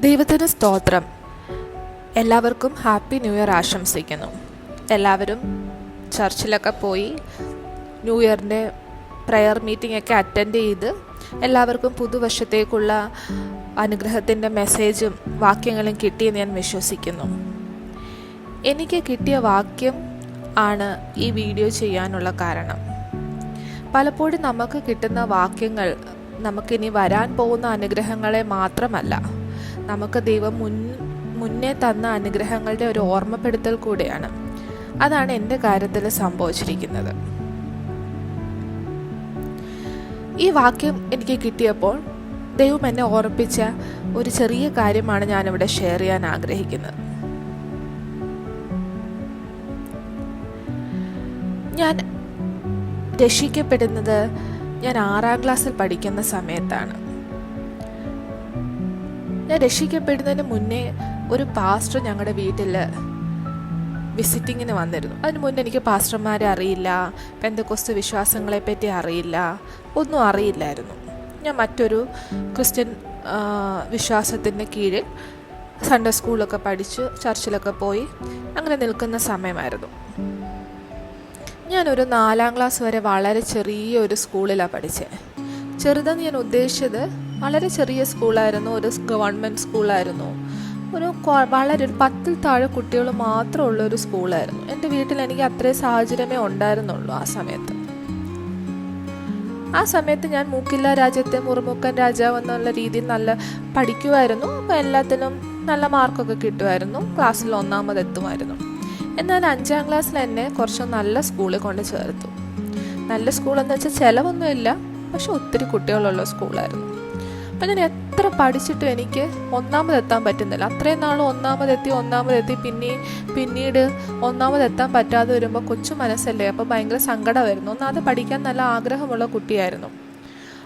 ദൈവത്തിന് സ്തോത്രം. എല്ലാവർക്കും ഹാപ്പി ന്യൂ ഇയർ ആശംസിക്കുന്നു. എല്ലാവരും ചർച്ചിലൊക്കെ പോയി ന്യൂ ഇയറിന്റെ പ്രയർ മീറ്റിംഗ് ഒക്കെ അറ്റൻഡ് ചെയ്ത് എല്ലാവർക്കും പുതുവർഷത്തേക്കുള്ള അനുഗ്രഹത്തിന്റെ മെസ്സേജും വാക്യങ്ങളും കിട്ടിയെന്ന് ഞാൻ വിശ്വസിക്കുന്നു. എനിക്ക് കിട്ടിയ വാക്യം ആണ് ഈ വീഡിയോ ചെയ്യാനുള്ള കാരണം. പലപ്പോഴും നമുക്ക് കിട്ടുന്ന വാക്യങ്ങൾ നമുക്കിനി വരാൻ പോകുന്ന അനുഗ്രഹങ്ങളെ മാത്രമല്ല. നമുക്ക് ദൈവം മുൻ മുന്നേ തന്ന അനുഗ്രഹങ്ങളുടെ ഒരു ഓർമ്മപ്പെടുത്തൽ കൂടെയാണ്. അതാണ് എന്റെ കാര്യത്തിൽ സംഭവിച്ചിരിക്കുന്നത്. ഈ വാക്യം എനിക്ക് കിട്ടിയപ്പോൾ ദൈവം എന്നെ ഓർപ്പിച്ച ഒരു ചെറിയ കാര്യമാണ് ഞാനിവിടെ ഷെയർ ചെയ്യാൻ ആഗ്രഹിക്കുന്നത്. ഞാൻ രക്ഷിക്കപ്പെടുന്നത് ഞാൻ ആറാം ക്ലാസ്സിൽ പഠിക്കുന്ന സമയത്താണ്. ഞാൻ രക്ഷിക്കപ്പെടുന്നതിന് മുന്നേ ഒരു പാസ്റ്റർ ഞങ്ങളുടെ വീട്ടിൽ വിസിറ്റിങ്ങിന് വന്നിരുന്നു. അതിന് മുന്നേ എനിക്ക് പാസ്റ്റർമാരെ അറിയില്ല പെന്തക്കൊസ്തു വിശ്വാസങ്ങളെ പറ്റി അറിയില്ല ഒന്നും അറിയില്ലായിരുന്നു. ഞാൻ മറ്റൊരു ക്രിസ്ത്യൻ വിശ്വാസത്തിന്റെ കീഴിൽ സൺഡേ സ്കൂളൊക്കെ പഠിച്ച് ചർച്ചിലൊക്കെ പോയി അങ്ങനെ നിൽക്കുന്ന സമയമായിരുന്നു. ഞാനൊരു നാലാം ക്ലാസ് വരെ വളരെ ചെറിയ ഒരു സ്കൂളിലാണ് പഠിച്ചത് ചെറുതെന്ന് ഞാൻ ഉദ്ദേശിച്ചത് വളരെ ചെറിയ സ്കൂളായിരുന്നു. ഒരു ഗവൺമെന്റ് സ്കൂളായിരുന്നു. ഒരു വളരെ ഒരു പത്തിൽ താഴെ കുട്ടികൾ മാത്രമുള്ള ഒരു സ്കൂളായിരുന്നു. എന്റെ വീട്ടിൽ എനിക്ക് അത്രയും സാഹചര്യമേ ഉണ്ടായിരുന്നുള്ളൂ ആ സമയത്ത്. ആ സമയത്ത് ഞാൻ മൂക്കില്ല രാജ്യത്തെ മുറുമുക്കൻ രാജാവ് എന്നുള്ള രീതിയിൽ നല്ല പഠിക്കുമായിരുന്നു അപ്പോൾ എല്ലാത്തിനും നല്ല മാർക്കൊക്കെ കിട്ടുമായിരുന്നു ക്ലാസ്സിൽ ഒന്നാമത് എത്തുമായിരുന്നു. എന്നാൽ അഞ്ചാം ക്ലാസ്സിൽ എന്നെ കുറച്ച് നല്ല സ്കൂളിൽ കൊണ്ട് ചേർത്തു. നല്ല സ്കൂളെന്ന് വെച്ചാൽ ചിലവൊന്നുമില്ല പക്ഷെ ഒത്തിരി കുട്ടികളുള്ള സ്കൂളായിരുന്നു. അപ്പം ഞാൻ എത്ര പഠിച്ചിട്ടും എനിക്ക് ഒന്നാമതെത്താൻ പറ്റുന്നില്ല. അത്രയും നാൾ ഒന്നാമതെത്തി ഒന്നാമതെത്തി പിന്നെ പിന്നീട് ഒന്നാമതെത്താൻ പറ്റാതെ വരുമ്പോൾ കൊച്ചു മനസ്സല്ലേ? അപ്പോൾ ഭയങ്കര സങ്കടമായിരുന്നു ഒന്നാമത് പഠിക്കാൻ നല്ല ആഗ്രഹമുള്ള കുട്ടിയായിരുന്നു.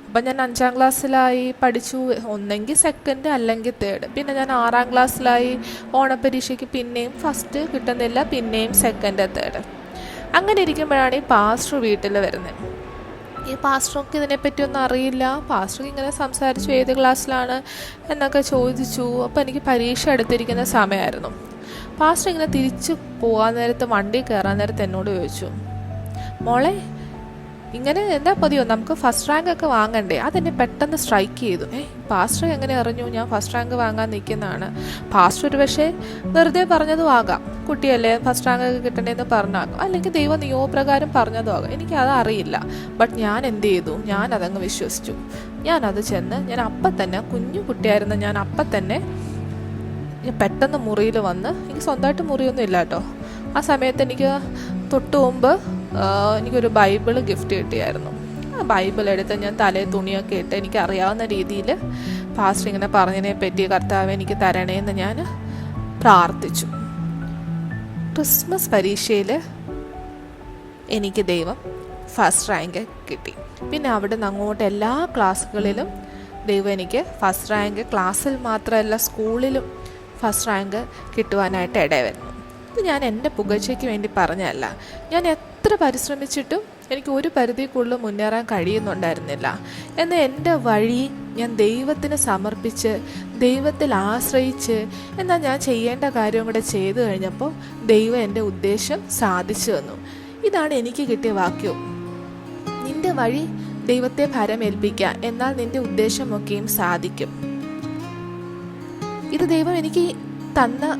അപ്പം ഞാൻ അഞ്ചാം ക്ലാസ്സിലായി പഠിച്ചു. ഒന്നെങ്കിൽ സെക്കൻഡ് അല്ലെങ്കിൽ തേർഡ് പിന്നെ ഞാൻ ആറാം ക്ലാസ്സിലായി ഓണപരീക്ഷയ്ക്ക് പിന്നെയും ഫസ്റ്റ് കിട്ടുന്നില്ല പിന്നെയും സെക്കൻഡ് തേർഡ് അങ്ങനെ ഇരിക്കുമ്പോഴാണ് ഈ പാസ്റ്റർ വീട്ടിൽ വരുന്നത്. ഈ പാസ്റ്റർക്ക് ഇതിനെപ്പറ്റി ഒന്നും അറിയില്ല. പാസ്റ്റർ ഇങ്ങനെ സംസാരിച്ചു ഏത് ക്ലാസ്സിലാണ് എന്നൊക്കെ ചോദിച്ചു. അപ്പോൾ എനിക്ക് പരീക്ഷ എടുത്തിരിക്കുന്ന സമയമായിരുന്നു പാസ്റ്റർ ഇങ്ങനെ തിരിച്ചു പോകാൻ നേരത്ത് വണ്ടി കയറാൻ നേരത്ത് എന്നോട് ചോദിച്ചു മോളെ ഇങ്ങനെ എന്താ പതിയോ നമുക്ക് ഫസ്റ്റ് റാങ്ക് ഒക്കെ വാങ്ങണ്ടേ? അതെന്നെ പെട്ടെന്ന് സ്ട്രൈക്ക് ചെയ്തു. ഏ പാസ്റ്റർ എങ്ങനെ അറിഞ്ഞു? ഞാൻ ഫസ്റ്റ് റാങ്ക് വാങ്ങാൻ നിൽക്കുന്നതാണ്. പാസ്റ്റർ ഒരു പക്ഷേ വെറുതെ പറഞ്ഞതും ആകാം. കുട്ടിയല്ലേ ഫസ്റ്റ് റാങ്ക് ഒക്കെ പറഞ്ഞാകും അല്ലെങ്കിൽ ദൈവം ആകും എനിക്ക് അത് അറിയില്ല ബട്ട് ഞാൻ എന്ത് ചെയ്തു? ഞാൻ അതങ്ങ് വിശ്വസിച്ചു. ഞാനത് ചെന്ന് ഞാൻ അപ്പം തന്നെ കുഞ്ഞു കുട്ടിയായിരുന്ന ഞാൻ അപ്പം തന്നെ പെട്ടെന്ന് മുറിയിൽ വന്ന് എനിക്ക് സ്വന്തമായിട്ട് മുറിയൊന്നും ഇല്ല കേട്ടോ ആ സമയത്ത് എനിക്ക് തൊട്ട് മുമ്പ് എനിക്കൊരു ബൈബിൾ ഗിഫ്റ്റ് കിട്ടിയായിരുന്നു. ആ ബൈബിൾ എടുത്ത് ഞാൻ തലേ തുണിയൊക്കെ ഇട്ട് എനിക്ക് അറിയാവുന്ന രീതിയിൽ പാസ്റ്റർ ഇങ്ങനെ പറഞ്ഞതിനെ പറ്റി കർത്താവ് എനിക്ക് തരണേന്ന് ഞാൻ പ്രാർത്ഥിച്ചു. ക്രിസ്മസ് പരീക്ഷയിൽ എനിക്ക് ദൈവം ഫസ്റ്റ് റാങ്ക് കിട്ടി. പിന്നെ അവിടെ നിന്ന് അങ്ങോട്ട് എല്ലാ ക്ലാസ്സുകളിലും ദൈവം എനിക്ക് ഫസ്റ്റ് റാങ്ക് ക്ലാസ്സിൽ മാത്രമല്ല സ്കൂളിലും ഫസ്റ്റ് റാങ്ക് കിട്ടുവാനായിട്ട് ഇടവരുന്നു ഇത് ഞാൻ എന്റെ പുകഴ്ചയ്ക്ക് വേണ്ടി പറഞ്ഞതല്ല. ഞാൻ എത്ര പരിശ്രമിച്ചിട്ടും എനിക്ക് ഒരു പരിധിക്കുള്ളിൽ മുന്നേറാൻ കഴിയുന്നുണ്ടായിരുന്നില്ല. എന്നാൽ എന്റെ വഴി ഞാൻ ദൈവത്തിന് സമർപ്പിച്ച് ദൈവത്തിൽ ആശ്രയിച്ച് എന്നാൽ ഞാൻ ചെയ്യേണ്ട കാര്യം കൂടെ ചെയ്തു കഴിഞ്ഞപ്പോൾ ദൈവം എന്റെ ഉദ്ദേശം സാധിച്ചു തന്നു. ഇതാണ് എനിക്ക് കിട്ടിയ വാക്യം. നിന്റെ വഴി ദൈവത്തെ ഭരമേൽപ്പിക്കുക എന്നാൽ നിന്റെ ഉദ്ദേശമൊക്കെയും സാധിക്കും. ഇത് ദൈവം എനിക്ക് തന്ന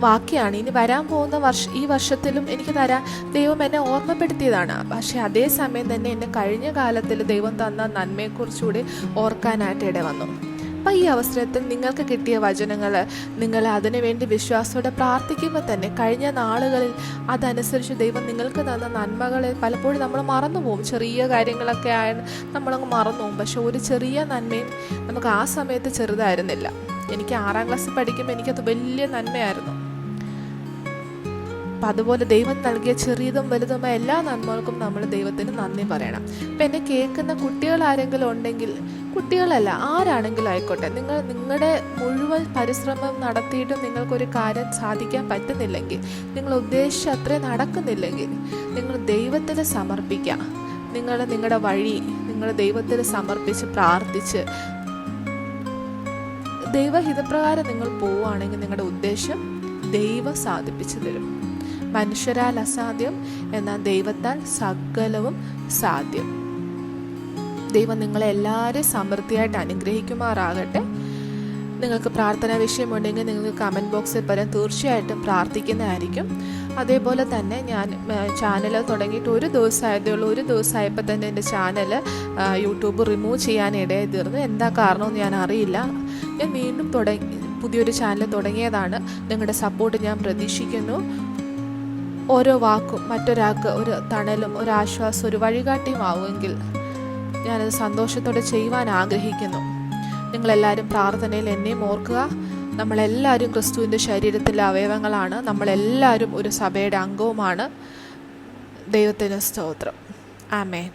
വാക്യാണ് ഇനി വരാൻ പോകുന്ന വർഷ ഈ വർഷത്തിലും എനിക്ക് തരാൻ ദൈവം എന്നെ ഓർമ്മപ്പെടുത്തിയതാണ്. പക്ഷേ അതേ സമയം തന്നെ എന്നെ കഴിഞ്ഞ കാലത്തിൽ ദൈവം തന്ന നന്മയെക്കുറിച്ചുകൂടി ഓർക്കാനായിട്ട് ഇട വന്നു. അപ്പം ഈ അവസരത്തിൽ നിങ്ങൾക്ക് കിട്ടിയ വചനങ്ങൾ നിങ്ങൾ അതിനുവേണ്ടി വിശ്വാസത്തോടെ പ്രാർത്ഥിക്കുമ്പോൾ തന്നെ കഴിഞ്ഞ നാളുകളിൽ അതനുസരിച്ച് ദൈവം നിങ്ങൾക്ക് തന്ന നന്മകളെ പലപ്പോഴും നമ്മൾ മറന്നു പോകും. ചെറിയ കാര്യങ്ങളൊക്കെ ആയ നമ്മളങ്ങ് മറന്നു പോകും. പക്ഷെ ഒരു ചെറിയ നന്മയും നമുക്ക് ആ സമയത്ത് ചെറുതായിരുന്നില്ല. എനിക്ക് ആറാം ക്ലാസ്സിൽ പഠിക്കുമ്പോൾ എനിക്കത് വലിയ നന്മയായിരുന്നു. അപ്പം അതുപോലെ ദൈവം നൽകിയ ചെറിയതും വലുതുമായ എല്ലാ നന്മകൾക്കും നമ്മൾ ദൈവത്തിന് നന്ദി പറയണം. അപ്പം എന്നെ കേൾക്കുന്ന കുട്ടികൾ ആരെങ്കിലും ഉണ്ടെങ്കിൽ കുട്ടികളല്ല ആരാണെങ്കിലും ആയിക്കോട്ടെ നിങ്ങൾ നിങ്ങളുടെ മുഴുവൻ പരിശ്രമം നടത്തിയിട്ടും നിങ്ങൾക്കൊരു കാര്യം സാധിക്കാൻ പറ്റുന്നില്ലെങ്കിൽ നിങ്ങൾ ഉദ്ദേശിച്ച അത്രയും നടക്കുന്നില്ലെങ്കിൽ നിങ്ങൾ ദൈവത്തിന് സമർപ്പിക്കുക. നിങ്ങൾ നിങ്ങളുടെ വഴി നിങ്ങൾ ദൈവത്തിന് സമർപ്പിച്ച് പ്രാർത്ഥിച്ച് ദൈവഹിതപ്രകാരം നിങ്ങൾ പോവുകയാണെങ്കിൽ നിങ്ങളുടെ ഉദ്ദേശം ദൈവം സാധിപ്പിച്ചു തരും. മനുഷ്യരാൽ അസാധ്യം എന്നാൽ ദൈവത്താൽ സകലവും സാധ്യം. ദൈവം നിങ്ങളെ എല്ലാവരെയും സമൃദ്ധിയായിട്ട് അനുഗ്രഹിക്കുമാറാകട്ടെ. നിങ്ങൾക്ക് പ്രാർത്ഥനാ വിഷയമുണ്ടെങ്കിൽ നിങ്ങൾക്ക് കമന്റ് ബോക്സിൽ പറയാൻ തീർച്ചയായിട്ടും പ്രാർത്ഥിക്കുന്നതായിരിക്കും. അതേപോലെ തന്നെ ഞാൻ ചാനൽ തുടങ്ങിയിട്ട് ഒരു ദിവസമായതേ ഉള്ളൂ. ഒരു ദിവസമായപ്പോൾ തന്നെ എന്റെ ചാനൽ യൂട്യൂബ് റിമൂവ് ചെയ്യാൻ ഇടയായി തീർന്നു. എന്താ കാരണമെന്ന് ഞാൻ അറിയില്ല. ഞാൻ വീണ്ടും തുടങ്ങി പുതിയൊരു ചാനൽ തുടങ്ങിയതാണ്. നിങ്ങളുടെ സപ്പോർട്ട് ഞാൻ പ്രതീക്ഷിക്കുന്നു. ഓരോ വാക്കും മറ്റൊരാൾക്ക് ഒരു തണലും ഒരു ആശ്വാസം ഒരു വഴികാട്ടിയും ആവുമെങ്കിൽ ഞാനത് സന്തോഷത്തോടെ ചെയ്യുവാൻ ആഗ്രഹിക്കുന്നു. നിങ്ങളെല്ലാവരും പ്രാർത്ഥനയിൽ എന്നെയും ഓർക്കുക. നമ്മളെല്ലാവരും ക്രിസ്തുവിന്റെ ശരീരത്തിലെ അവയവങ്ങളാണ്. നമ്മളെല്ലാവരും ഒരു സഭയുടെ അംഗവുമാണ്. ദൈവത്തിന് സ്തോത്രം. ആമേ